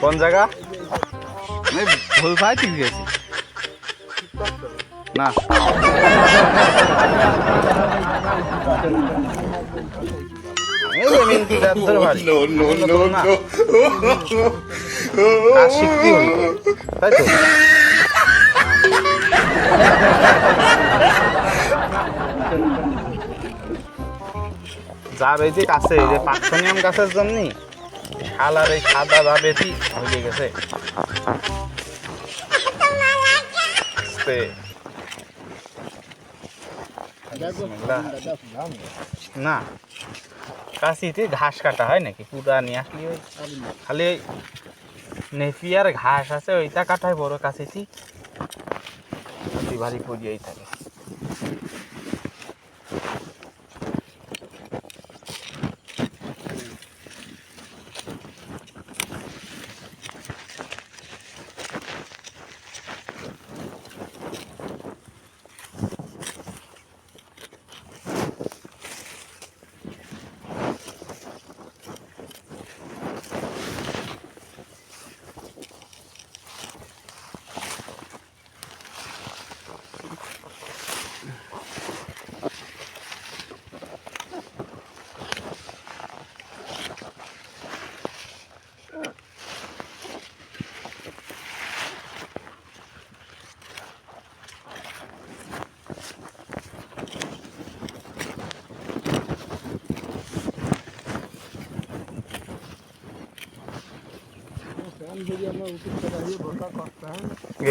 কোন জায়গা? আমি ভুল ভাই ঠিক গেছি। না। যে তাই তো? যা বেশি কাছে এই যে পাকসনিয়াম গাছের জন্য শালার এই সাদা বেশি হয়ে গেছে। না। কাশিতে ঘাস কাটা হয় নাকি? পুরা নিয়ে আসলি ওই? খালি নেপিয়ার ঘাস আছে, ওইটা কাটায় বড় কাশিটি ভারী পড়িয়েই থাকে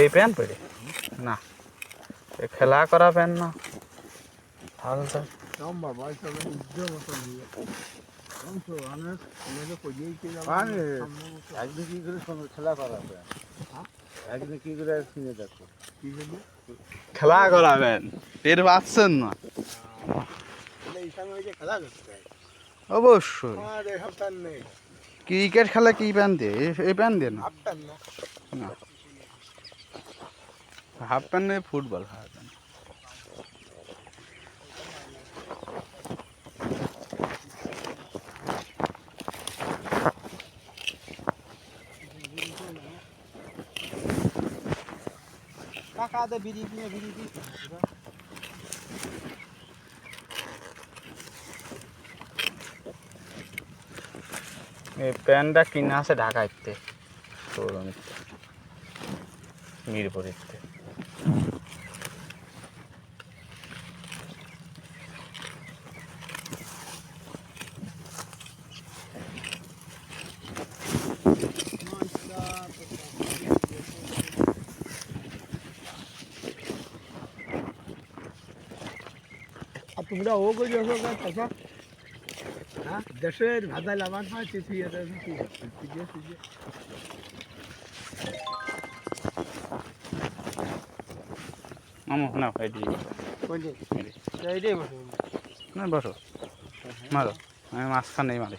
এই প্যান্ট পরে? না। এ খেলা করা প্যান্ট না। ভালো একদিন কি করে খেলা করাবে একদিন কি করে কিনে দেখো। খেলা করা প্যান্ট? টের পাচ্ছেন না? অবশ্যই। ক্রিকেট খেলা কি প্যান্ট দিয়ে এই- এই প্যান্ট দিয়ে না। না। হাফ প্যান্ট দিয়ে ফুটবল হাফ প্যান্ট টাকা দে বিড়ি কিনে বিড়ি দি এই প্যান্টটা কিনে আছে ঢাকাইতে। শোরুমিতে মিরপুরিতে। আর তোমরা ও করে যাব কাকা হ্যাঁ দেশের ভাদা লাভান পায় চিঠি এটা কি মামু না এটি না বসো। মারো। আমি মাঝখানেই মারি।